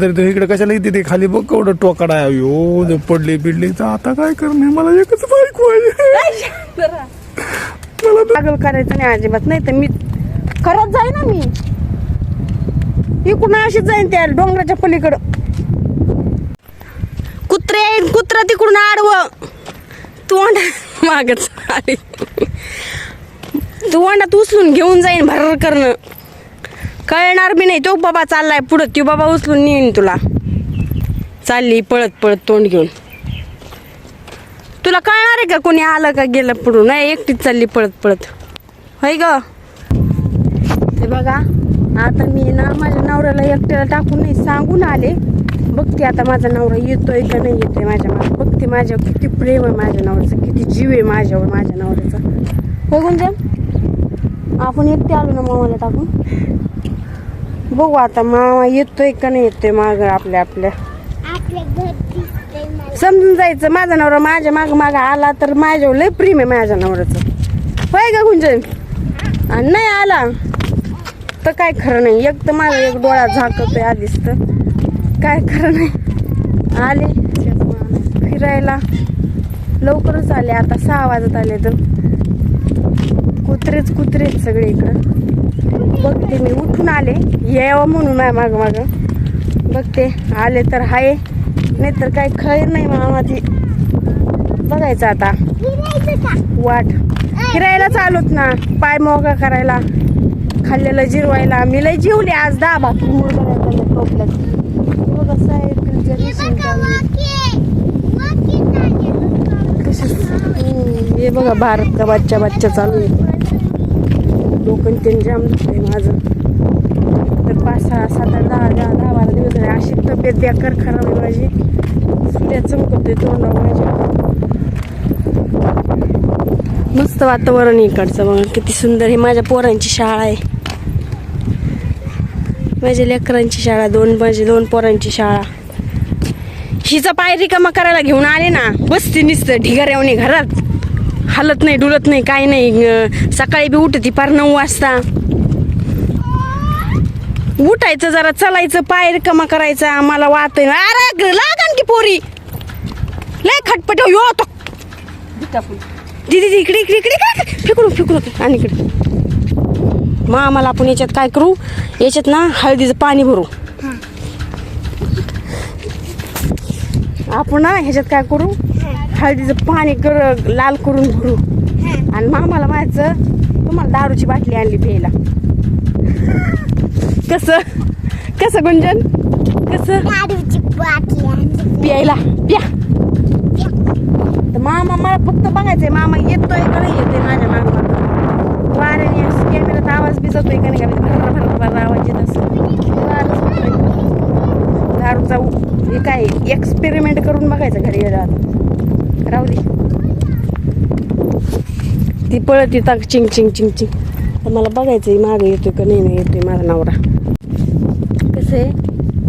तरी इकडे कशाला येते ते खाली बघ केवढं टोकाडा आहे. अयो जर पडली बिडली तर आता काय करणे मला एकच बाईक मला पागल करायचं नाही अजिबात. नाही तर मी खरंच जाईन ना मी. इकडून अशीच जाईन त्या डोंगराच्या पलीकडं. कुत्रे येईन कुत्रा तिकडून आडवं. तोंड मागच आली तोंडात उचलून घेऊन जाईन भर करणं. कळणार बी नाही. तो बाबा चाललाय पुढं. ती बाबा उचलून नेईन तुला. चालली पळत पळत तोंड घेऊन. तुला कळणार आहे का कोणी आलं का गेलं पुढून नाही एकटीच चालली पळत पळत. होय ग? हे बघा आता मी ना माझ्या नवऱ्याला एकट्याला टाकून नाही सांगून आले. बघते आता माझा नवरा येतोय का नाही येतोय माझ्या मला बघते माझ्या किती प्रेम आहे माझ्या नवऱ्याचं किती जीव आहे माझ्यावर माझ्या नवऱ्याचा. बघून गुंजन? आपण एकटे आलो ना मामाला टाकून? बघू आता मामा येतोय का नाही येतोय माग आपल्या आपल्या. समजून जायचं माझा नवरा माझ्या माग माग आला तर माझ्यावर लय प्रेम आहे माझ्या नवऱ्याचं. होय का गुंजन? नाही आला तर काय खरं नाही. एक तर माझा एक डोळा झाकतोय आधीच तर. काय खरं नाही. आले फिरायला. लवकरच आले आता सहा वाजत आले तर. कुत्रेच कुत्रेच सगळे इकडं. बघते मी उठून आले. यावं म्हणून माझ्या माग माग. बघते आले तर हाय. नाहीतर काय खैर नाही मामा ती बघायचं आता. वाट. फिरायला चालूत ना. पाय मोगा करायला. खाल्लेलं जिरवायला. मी लय जिवले आज दहा बाकी मुरगाळ्या बघा चालू आहे. हे बघा भारत का बच्चा बच्चा चालू आहे. डोकं ते जाम झालंय माझं तर पाच सहा सात आठ दहा दहा दहा बारा दिवस झाले अशी तब्येत बेकार खराब आहे माझी सूर्या चमकतोय तोंडावर माझ्या मस्त वातावरण इकडचं. बघा किती सुंदर हे माझ्या पोरांची शाळा आहे माझ्या लेकरांची शाळा दोन माझी दोन पोरांची शाळा हिचा पाय रिकामा करायला घेऊन आले ना बसते निसतं ढिगाऱ्यावणी घरात हालत नाही डुलत नाही काही नाही. सकाळी बी उठती पार नऊ वाजता. उठायचं जरा चलायचं पाय रिकामा करायचा. मला वात अरे लागन की पोरी. लय खटपट. यो तो. दीदी दीदी, इकडे इकडे इकडे इकडे. फेकू फेकू नको आणि इकडे. मग आम्हाला आपण याच्यात काय करू? याच्यात ना हळदीचं पाणी भरू. आपण ना ह्याच्यात काय करू? हळदीचं पाणी कर लाल करून भरू. आणि मामाला म्हणायचं तुम्हाला दारूची बाटली आणली प्यायला. कसं? कसं गुंजन? कसं? दारूची बाटली आणली. प्यायला. प्या. तर मामा मला फक्त बघायचंय मामा येतोय का नाही येतोय माझ्या माग. वाऱ्याने कॅमेरात आवाज बी जातोय का नाही का आवाज येत सुटलंय. दारूचा हे काय एक्सपेरिमेंट करून बघायचं घरी गेल्यावर राहू दे. ती पळत येतात चिंग चिंग चिंग चिंग. तर मला बघायचंय मागं येतोय का नाही नाही येतोय माझा नवरा. कसं आहे?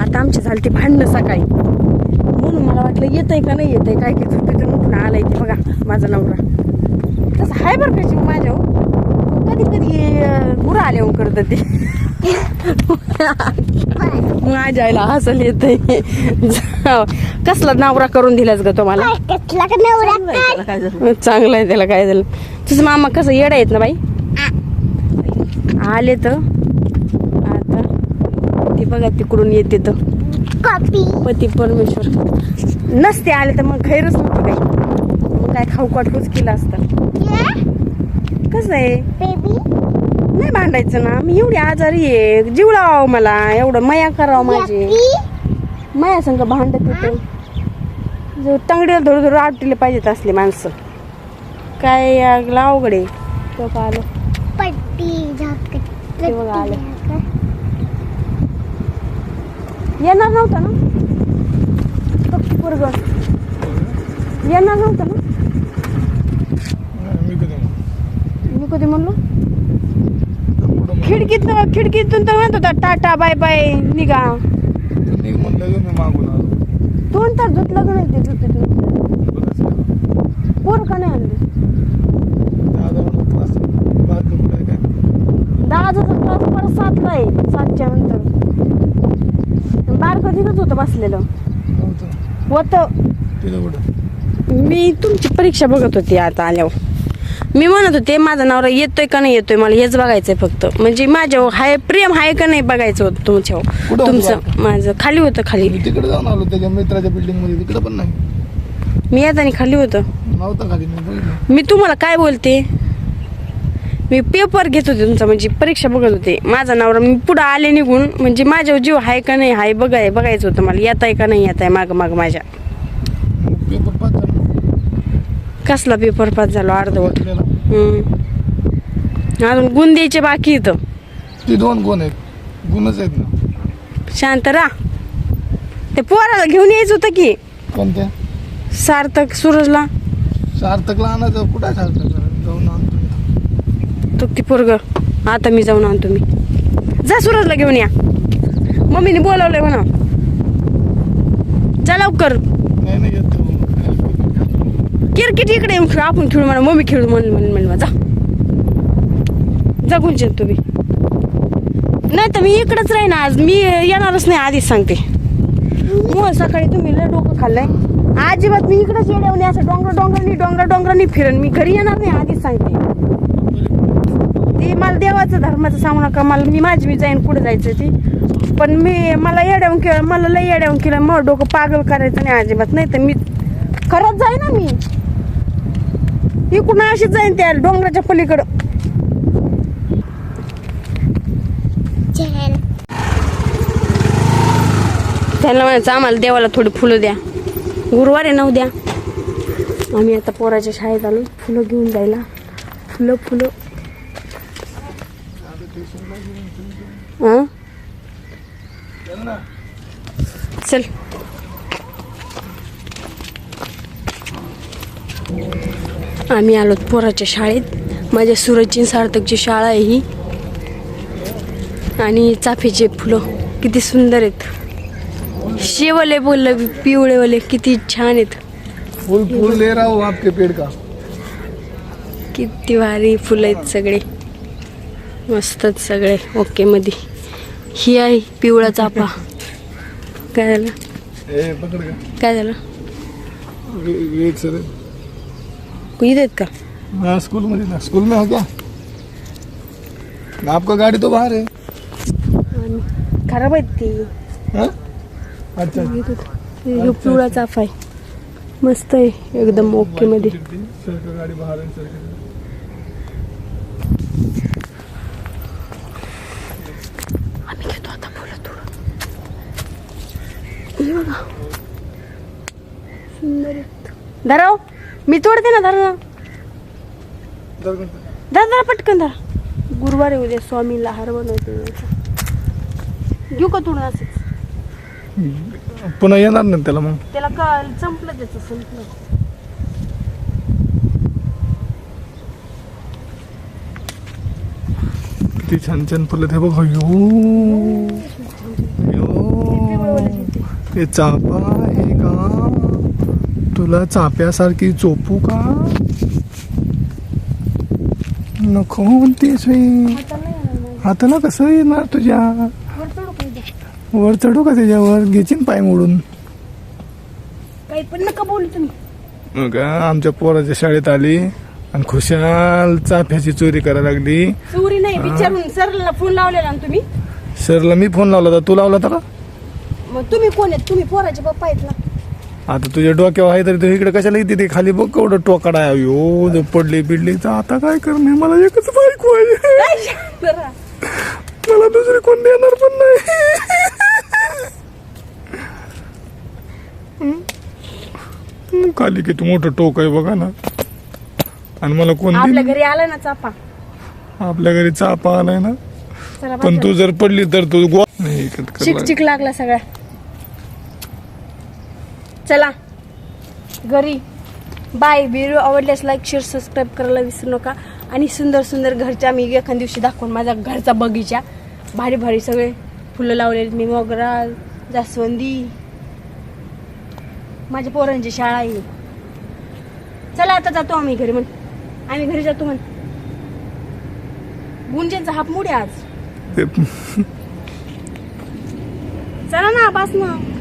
आता आमची झाली ती भांडणं सकाळी. म्हणून मला वाटलं येतंय का नाही येतंय? काय काय तिथून उठून आलाय ते बघा माझा नवरा. तसं हाय बरं का माझ्या हो? कधी कधी गुरं आल्यावर करतं ते. माझ्या आईला हसल जाऊ. कसला नवरा करून दिलाच ग तुम्हाला? चांगलं आहे त्याला काय झालं? तुझं मामा कसं येडा आहेत ना बाई? आले तर. आता ते बघा तिकडून येते तर. पती परमेश्वर. नसते आले तर मग खैरच नव्हतं काही मग काय खाऊ काटूच केलं असतं? कसं आहे? नाही भांडायचं ना. मी एवढी आजारी आहे. जीव लावावं मला. एवढं मया करावं माझी. माया संग भांडत होते. जो टंगडीला धरू धरू आटले पाहिजेत असले माणसं. काय आहे. तो का आलं? पट्टी झाकत. ते बघा आलं. येणार नव्हता ना? तो पोरगं. येणार नव्हता ना? मी कधी मी कधी म्हणलो? खिडकीत खिडकीतून तर म्हणत होता टाटा बाय बाय निघा. दोन तास धुतलं का नाही ते धुते. का नाही आणली? दहाचा क्लास परत सातला आहे सातच्या नंतर. बारक तिथंच होतं बसलेलं. होतं. मी तुमची परीक्षा बघत होती आता आल्यावर. मी म्हणत होते माझा नवरा येतोय का नाही येतोय? मला हेच बघायचंय फक्त. म्हणजे माझ्यावर हाय प्रेम आहे का नाही बघायचं होतं तुमच्यावर कुठं होतं तुमचं माझं खाली होतं खाली. मी तिकडे जाऊन आलो त्याच्या मित्राच्या बिल्डिंगमध्ये. तिकडे पण नाही. मी येताना खाली होतं. नव्हता खाली मी बघितलं. मी तुम्हाला काय बोलते? मी पेपर घेत होते तुमचा म्हणजे परीक्षा बघत होते. माझा नवरा मी पुढं आले निघून म्हणजे माझ्यावर जीव आहे का नाही हाय बघाय बघायचं होतं मला. येत आहे का नाही येत आहे माग माग माझ्या पेपर कसला पेपर पास झालो अर्धवट. हम्म. अजून गुण द्यायचे बाकी इथं ती दोन कोण आहेत. गुणच आहेत ना. शांत राहा. ते पोराला घेऊन यायचं होतं की. कोणत्या? सार्थक सूरजला. सार्थकला आणायचं. कुठं आहे सार्थक? जाऊन आणतो तो ती पोरग? आता मी जाऊन आणतो मी. जा सूरजला घेऊन या. मम्मीने बोलावलंय म्हणा. जा लवकर. नाही नाही येत. क्रिकेट इकडे येऊन खेळू आपण खेळू म्हणा मम्मी खेळू म्हणून म्हणून म्हणून जा जगून तुम्ही. नाही तर मी इकडेच राहीन आज. मी येणारच नाही आधीच सांगते. मग सकाळी तुम्ही लय डोकं खाल्लंय. अजिबात मी इकडेच येऊन असं डोंगर डोंगरांनी डोंगर डोंगरांनी फिरन. मी घरी येणार नाही आधीच सांगते. ते मला देवाचं धर्माचं सांगू नका. मला मी माझी मी जाईन पुढे जायचं ती. पण मी मला येड्यावून केलं मला लय येड्यावून केलं मग डोकं पागल करायचं नाही अजिबात. नाही तर मी खरंच जाईन ना मी. इकडून अशीच जाईन त्या डोंगराच्या पलीकडं? चल त्यांना म्हणायचं आम्हाला देवाला थोडी फुलं द्या. गुरुवार आहे नऊ द्या. आम्ही आता पोराच्या शाळेत आलो. फुलं घेऊन जायला. फुलं फुलं. हं? चल. आम्ही आलो पोराच्या शाळेत. माझ्या सूरजची सार्थकची शाळा आहे ही. आणि चाफ्याचे फुलं किती सुंदर आहेत. शेवले बोललं पिवळेवाले किती छान आहेत. फूल फूल ले रहा हूँ आपके पेड़ का. किती भारी फुलं आहेत सगळे. मस्तच सगळे. ओके मध्ये ही आहे पिवळा चाफा. काय झालं? ए पकड़ का काय झालं? इथे आहेत का हाँ स्कूल में ना स्कूल में हो क्या आपका गाड़ी तो बाहर है। खराब आहेत ती हाँ? अच्छा हे पिवळा चाफा आहे मस्त आहे एकदम ओके मध्ये सर का गाड़ी बाहर है सर का आम्ही घेतो आता फुलं थोडं। हे बघा सुंदर आहेत धराव मी तोडते ना धरा ना. धरा धरा पटकन धरा गुरुवार उद्या स्वामीला हार बनवते. घेऊ का तोडून असंच? पुन्हा येणार ना त्याला मग. त्याला का संपलं त्याचं संपलं. किती छान छान फुलं ते बघ. अयो. हे चापा. तुला चाप्यासारखी चोपू का? नको म्हणतेस ना कसं येणार तुझ्या? वर चढू का त्याच्यावर घेचीन पाय मोडून. काही पण नका बोलू तुम्ही. मग आमच्या पोराच्या शाळेत आली आणि खुशाल चाफ्याची चोरी करायला लागली. चोरी नाही विचारून सरला फोन लावलेला ना तुम्ही. सरला मी फोन लावला होता. तू लावला होता का? मग तुम्ही कोण आहेत? तुम्ही पोराचे पप्पा आहेत ना. आता तुझ्या डोक्यावर आहे तरी तू इकडे कशाला येते ते खाली बघ केवढं टोकाडा आहे अयो जो पडली बिडली तर आता काय करणे मला एकच बाईक पाहिजे बरं. मला दुसरी कोण देणार पण नाही. खाली किती मोठं टोक आहे बघा ना आणि मला कोण आपल्या? घरी आला ना चापा आपल्या घरी चापा आलाय ना पण. तू जर पडली तर तू गो नाही चिक. चिक लागला सगळा चला. घरी. बाय व्हिडिओ आवडल्यास लाईक शेअर सबस्क्राईब करायला विसरू नका. आणि सुंदर सुंदर घरच्या मी एखाद दिवशी दाखवून माझा घरचा बगीचा. भारी भारी सगळे फुलं लावलेले मी मोगरा जास्वंदी. माझ्या पोरांची शाळा आहे. चला आता जातो आम्ही घरी म्हण. आम्ही घरी जातो म्हण. गुंजेचा हाप मुडे आज. चला ना बस ना.